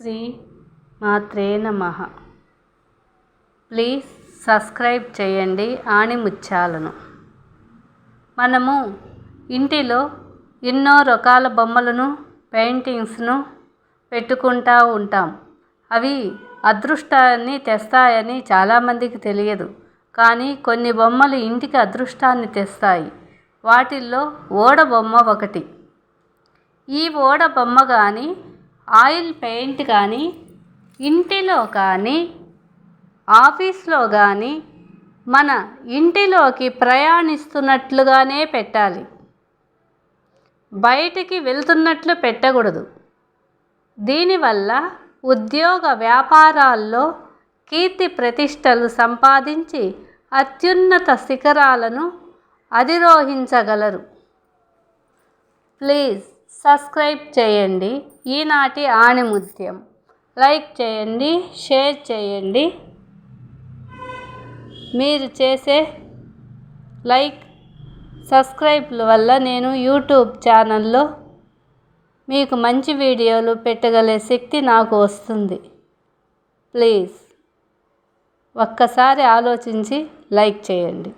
శ్రీ మాత్రే నమ. Please subscribe చేయండి ఆణిముత్యాలను. మనము ఇంటిలో ఎన్నో రకాల బొమ్మలను పెయింటింగ్స్ను పెట్టుకుంటూ ఉంటాం. అవి అదృష్టాన్ని తెస్తాయని చాలామందికి తెలియదు. కానీ కొన్ని బొమ్మలు ఇంటికి అదృష్టాన్ని తెస్తాయి. వాటిల్లో ఓడ బొమ్మ ఒకటి. ఈ ఓడ బొమ్మ కానీ ఆయిల్ పెయింట్ కానీ ఇంటిలో కానీ ఆఫీస్లో కానీ మన ఇంటిలోకి ప్రయాణిస్తున్నట్లుగానే పెట్టాలి. బయటికి వెళ్తున్నట్లు పెట్టకూడదు. దీనివల్ల ఉద్యోగ వ్యాపారాల్లో కీర్తి ప్రతిష్టలు సంపాదించి అత్యున్నత శిఖరాలను అధిరోహించగలరు. ప్లీజ్. సబ్స్క్రైబ్ చేయండి. ఈనాటి ఆణిముత్యం. లైక్ చేయండి షేర్ చేయండి. మీరు చేసే లైక్ సబ్స్క్రైబ్ల వల్ల నేను యూట్యూబ్ ఛానల్లో మీకు మంచి వీడియోలు పెట్టగలే శక్తి నాకు వస్తుంది. ప్లీజ్ ఒక్కసారి ఆలోచించి లైక్ చేయండి.